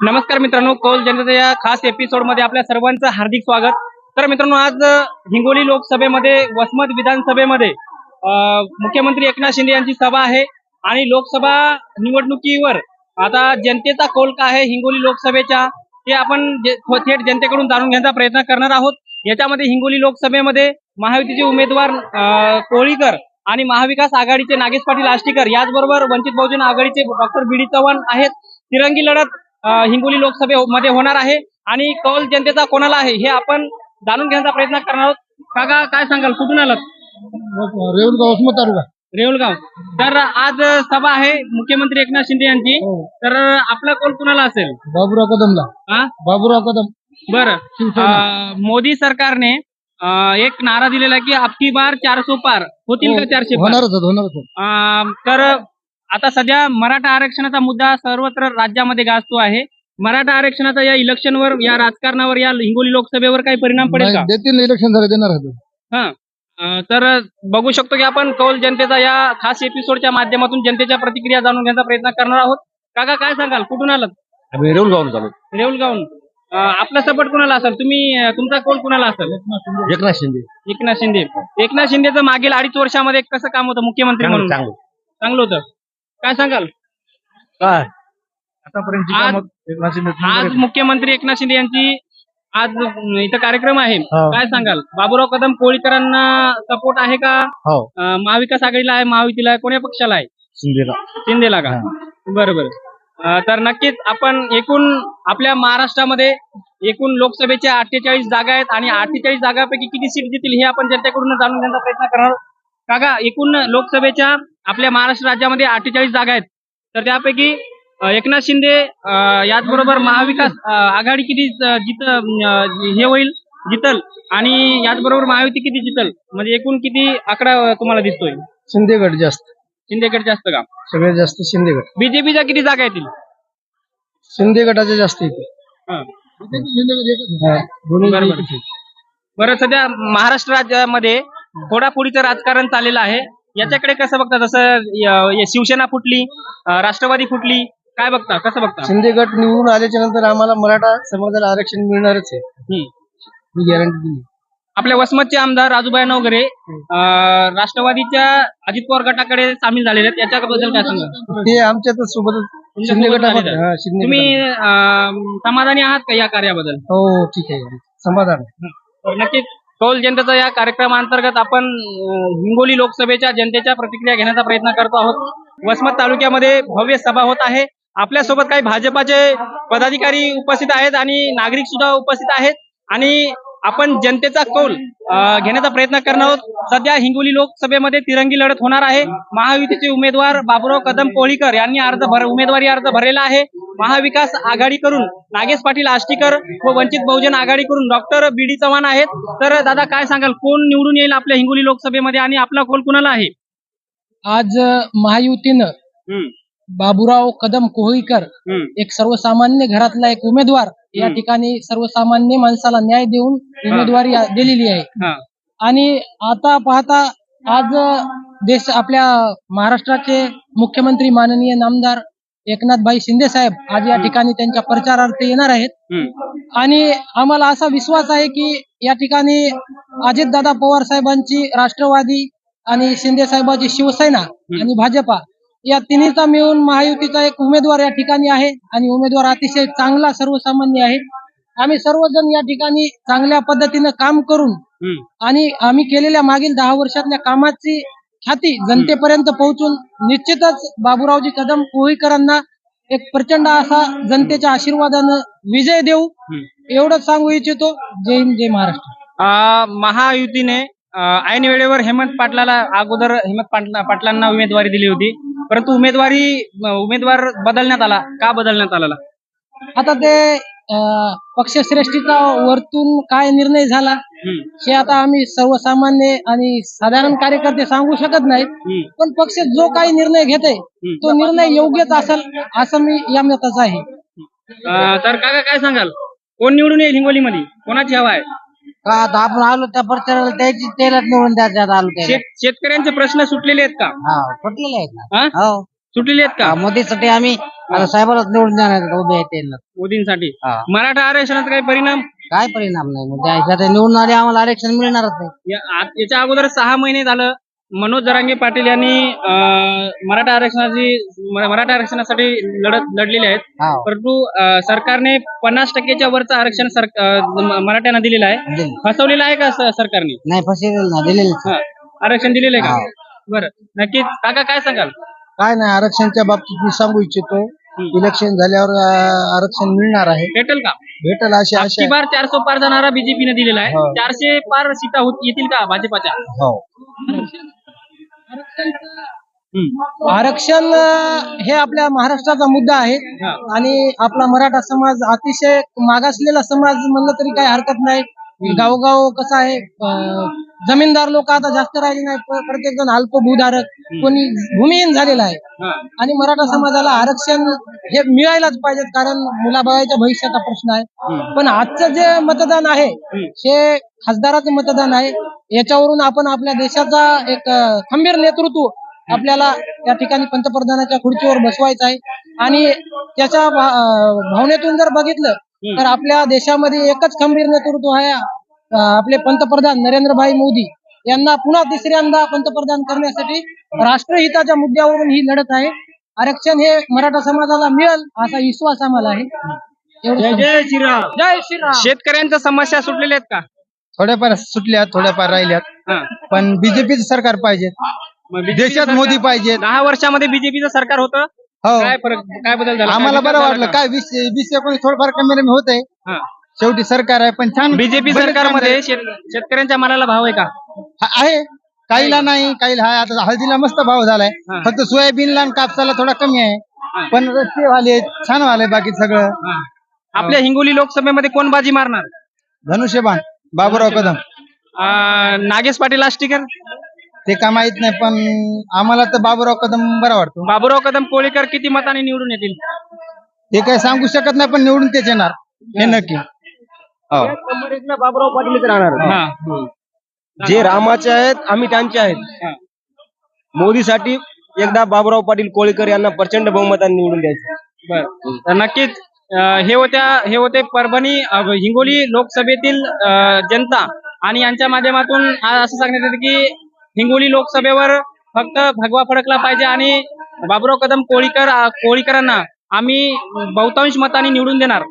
नमस्कार मित्रांनो कोल जनतेच्या या खास एपिसोडमध्ये आपल्या सर्वांचं हार्दिक स्वागत. तर मित्रांनो आज हिंगोली लोकसभेमध्ये वसमत विधानसभेमध्ये मुख्यमंत्री एकनाथ शिंदे यांची सभा आहे आणि लोकसभा निवडणुकीवर आता जनतेचा कौल का आहे हिंगोली लोकसभेच्या. ते आपण थेट जनतेकडून जाणून घेण्याचा प्रयत्न करणार आहोत. याच्यामध्ये हिंगोली लोकसभेमध्ये महायुतीचे उमेदवार कोळीकर आणि महाविकास आघाडीचे नागेश पाटील आष्टीकर याचबरोबर वंचित बहुजन आघाडीचे डॉक्टर बी डी चव्हाण आहेत. तिरंगी लढत हिंगोली लोकसभेमध्ये होणार आहे. आणि कौल जनतेचा कोणाला आहे हे आपण जाणून घेण्याचा प्रयत्न करणार आहोत. काका काय सांगाल? कुठून आलात? रेवलगाव तालुका रेवलगाव. तर आज सभा आहे मुख्यमंत्री एकनाथ शिंदे यांची. हो. तर आपला कौल कुणाला असेल? बाबुराव कदमला. हा बाबुराव कदम. बरं. मोदी सरकारने एक नारा दिलेला की अबकी बार चारसो पार. होतील का चारशे पार? होणारच तर आता सध्या मराठा आरक्षणाचा मुद्दा सर्वत्र राज्यामध्ये गाजतो आहे. मराठा आरक्षणाचा या इलेक्शनवर या राजकारणावर या हिंगोली लोकसभेवर काही परिणाम पडेल का? नाही, देतील इलेक्शन झाले देणार हा. अं, तर बघू शकतो की आपण कौल जनतेचा या खास एपिसोडच्या माध्यमातून जनतेच्या प्रतिक्रिया जाणून घेण्याचा प्रयत्न करणार आहोत. काका काय सांगाल? कुठून आलात? आम्ही रेवलगावून चालू रेवलगावून अं, आपला सपोर्ट कुणाला असेल? तुम्ही अं, तुमचा कौल कुणाला असेल? एकनाथ शिंदे. एकनाथ शिंदे. एकनाथ शिंदेचं मागील अडीच वर्षामध्ये कसं काम होतं मुख्यमंत्री म्हणून? चांगलं होतं. काय सांगाल? काय? आतापर्यंत आज- एकनाथ शिंदे आज मुख्यमंत्री एकनाथ शिंदे यांची आज इथं कार्यक्रम आहे. हो. काय सांगाल? बाबूराव कदम कोळीकरांना सपोर्ट आहे का? हो. अं, महाविकास आघाडीला आहे महायुतीला आहे कोण्या पक्षाला आहे? शिंदेला. शिंदेला का? बरं बरं अं, तर नक्कीच आपण एकूण आपल्या महाराष्ट्रामध्ये एकूण लोकसभेच्या अठ्ठेचाळीस जागा आहेत आणि अठ्ठेचाळीस जागापैकी किती सीट देतील हे आपण जनतेकडून जाणून घेण्याचा प्रयत्न करणार आहोत. काका एकूण लोकसभेच्या आपल्या महाराष्ट्र राज्यामध्ये अठ्ठेचाळीस जागा आहेत. तर त्यापैकी एकनाथ शिंदे याचबरोबर महाविकास आघाडी किती जित हे होईल जितल आणि याचबरोबर महायुती किती जितल? म्हणजे एकूण किती आकडा तुम्हाला दिसतोय? शिंदेगड जास्त. शिंदेकडे जास्त का? सगळ्यात जास्त शिंदेगड. बीजेपीच्या किती जागा येतील? शिंदे गटाचे जास्त येते हा. दोन्ही बरोबर. बरं सध्या महाराष्ट्र राज्यामध्ये फोडाफोडीचं राजकारण चाललेलं आहे. याच्याकडे कसं बघता? जसं शिवसेना फुटली राष्ट्रवादी फुटली काय बघता? कसं बघता? शिंदे गट निवडून आल्याच्यानंतर आम्हाला मराठा समाजाला आरक्षण मिळणारच आहे. ही गॅरंटी दिली आपल्या वसमतचे आमदार राजूभाई नवगरे राष्ट्रवादीच्या अजित पवार गटाकडे सामील झालेले आहेत. याच्याबद्दल काय सांगा ते सोबतच शिंदे गटामध्ये हा, शिंदे तुम्ही समाधानी आहात का या कार्याबद्दल? हो ठीक आहे. समाधान. तर नक्कीच. टोल जनतेचा या कार्यक्रमांतर्गत आपण हिंगोली लोकसभेच्या जनतेच्या प्रतिक्रिया घेण्याचा प्रयत्न करतो आहोत. वसमत तालुक्यामध्ये भव्य सभा होत आहे. आपल्यासोबत काही भाजपाचे पदाधिकारी उपस्थित आहेत आणि नागरिक सुद्धा उपस्थित आहेत. आणि आपण जनतेचा कौल घेण्याचा प्रयत्न करणार आहोत. सध्या हिंगोली लोकसभेमध्ये तिरंगी लढत होणार आहे. महायुतीचे उमेदवार बाबुराव कदम कोळीकर यांनी अर्ज भर उमेदवारी अर्ज भरलेला आहे. महाविकास आघाडीकडून नागेश पाटील आष्टीकर व वंचित बहुजन आघाडीकडून डॉक्टर बी डी चव्हाण आहेत. तर दादा काय सांगाल? कोण निवडून येईल आपल्या हिंगोली लोकसभेमध्ये आणि आपला कोल कुणाला आहे? आज महायुतीनं बाबुराव कदम कोहळीकर एक सर्वसामान्य घरातला एक उमेदवार या. ठिकाणी सर्वसामान्य माणसाला न्याय देऊन उमेदवारी दिलेली आहे. हा, आणि आता पाहता आज देश आपल्या महाराष्ट्राचे मुख्यमंत्री माननीय नामदार एकनाथभाई शिंदे साहेब आज या ठिकाणी त्यांच्या प्रचारार्थ येणार आहेत. आणि आम्हाला असा विश्वास आहे की या ठिकाणी अजितदादा पवार साहेबांची राष्ट्रवादी आणि शिंदे साहेबांची शिवसेना आणि भाजपा या तिन्हीचा मिळून महायुतीचा एक उमेदवार या ठिकाणी आहे आणि उमेदवार अतिशय चांगला सर्वसामान्य आहे. आम्ही सर्वजण या ठिकाणी चांगल्या पद्धतीनं काम करून. आणि आम्ही केलेल्या मागील दहा वर्षातल्या कामाची ख्याती जनतेपर्यंत पोहोचून निश्चितच बाबूरावजी कदम कोळीकरांना एक प्रचंड असा जनतेच्या आशीर्वादानं विजय देऊ. एवढंच सांगू इच्छितो. जय हिंद जय महाराष्ट्र. महायुतीने ऐन वेळेवर हेमंत पाटलाला अगोदर हेमंत पाटला पाटलांना उमेदवारी दिली होती. परंतु उमेदवारी उमेदवार बदलण्यात आला. का बदलण्यात आला आता ते पक्षश्रेष्ठीचा वरतून काय निर्णय झाला हे आता आम्ही सर्वसामान्य आणि साधारण कार्यकर्ते सांगू शकत नाहीत. पण पक्ष जो काही निर्णय घेते तो निर्णय योग्यच असेल असं मी या मताचा आहे. तर काका काय सांगाल? कोण निवडून येईल हिंगोलीमध्ये? कोणाची हवा आहे? का आता आपण आलो त्या प्रचाराला? त्याची तेलात निवडून द्यायच्यात आलो शेत शेतकऱ्यांचे प्रश्न सुटलेले आहेत का? हा पटलेले आहेत ना. हा? हो. सुटलेले आहेत का? मोदीसाठी आम्ही आता साहेबाला निवडून जाणार उभे आहेत मोदींसाठी. हा. मराठा आरक्षणाचा काही परिणाम? काय परिणाम नाही. म्हणजे आता निवडून आले आम्हाला आरक्षण मिळणारच नाही. या- आ- याच्या अगोदर सहा महिने झालं. मनोज जरांगे पाटील यांनी अं, मराठा आरक्षणाची मराठा आरक्षणासाठी लढत लढलेले आहेत. हा. परंतु अं, सरकारने पन्नास टक्क्याच्या वरचं आरक्षण सर अं, म- मराठ्यांना दिलेलं आहे. दिलं. फसवलेलं आहे का स- सरकारने? नाही फसवेल ना दिलेलं हा. आरक्षण दिलेलं आहे का? बरं. नक्कीच. काका काय सांगाल? काय नाही आरक्षणच्या बाबतीत मी सांगू इच्छितो. इलेक्शन झाल्यावर अं, आरक्षण मिळणार आहे. भेटेल का? भेटल अशी आशा अबकी बार चारशे पार जाणारा बीजेपीने दिलेला आहे. हो. चारशे पार सीटा होत येतील का भाजपाच्या? हो. आरक्षण हे आपल्या महाराष्ट्राचा मुद्दा आहे. आणि आपला मराठा समाज अतिशय मागासलेला समाज म्हणलं तरी काही हरकत नाही. गावोगाव कसं आहे जमीनदार लोक आता जास्त राहिले नाही प्रत्येक जण अल्प भूधारक कोणी भूमिहीन झालेला आहे. आणि मराठा समाजाला आरक्षण हे मिळायलाच पाहिजे कारण मुलाबाळाच्या भविष्याचा प्रश्न आहे. पण आजचं जे मतदान आहे हे खासदाराचं मतदान आहे. याच्यावरून आपण आपल्या देशाचा एक खंबीर नेतृत्व आपल्याला या ठिकाणी पंतप्रधानाच्या खुर्चीवर बसवायचं आहे. आणि त्याच्या भावनेतून जर बघितलं तर आपल्या देशामध्ये एकच खंबीर नेतृत्व आहे आपले पंतप्रधान नरेंद्रभाई मोदी यांना पुन्हा तिसऱ्यांदा पंतप्रधान करण्यासाठी राष्ट्रहिताच्या मुद्द्यावरून ही लढत आहे. आरक्षण हे मराठा समाजाला मिळेल असा विश्वास आम्हाला आहे. जय श्रीराम. जय श्रीराम. शेतकऱ्यांच्या समस्या सुटलेल्या आहेत का? थोड्याफार सुटल्यात थोड्याफार राहिल्यात. हा. पण बीजेपीचं सरकार पाहिजे देशात मोदी पाहिजे दहा वर्षामध्ये बीजेपीचं सरकार होतं? हो. काय फरक काय बदल झाला? आम्हाला बरं वाटलं? काय वीस वीस एकोणीस थोडंफार कमी होत आहे हा. शेवटी सरकार आहे पण छान बीजेपी बरेच सरकारमध्ये शेत- शेतकऱ्यांच्या मालाला भाव आहे का? आहे. आहे. काहीला नाही काहीला आहे. आता हळदीला मस्त भाव झालाय. हा. फक्त सोयाबीनला आणि कापसाला थोडा कमी आहे. पण रस्ते वाले छान वाले बाकी सगळं. हा. आपल्या हिंगोली लोकसभेमध्ये कोण बाजी मारणार? धनुष्यबाण बाबूराव कदम. नागेश पाटील आष्टीकर? ते का माहीत नाही पण आम्हाला तर बाबूराव कदम बरा वाटतो. बाबुराव कदम कोळीकर किती मतांनी निवडून येतील? ते काही सांगू शकत नाही पण निवडून तेच येणार. हे. नक्की. बाबुराव पाटीलच राहणार. हा. जे रामाचे आहेत आम्ही त्यांचे आहेत. मोदीसाठी एकदा बाबुराव पाटील कोळीकर यांना प्रचंड बहुमताने निवडून द्यायचे. बर. तर नक्कीच हे होत्या हे होते परभणी हिंगोली लोकसभेतील जनता. आणि यांच्या माध्यमातून असं सांगण्यात येतं की हिंगोली लोकसभेवर फक्त भगवा फडकला पाहिजे आणि बाबुराव कदम कोळीकर कोळीकरांना आम्ही बहुतांश मतांनी निवडून देणार.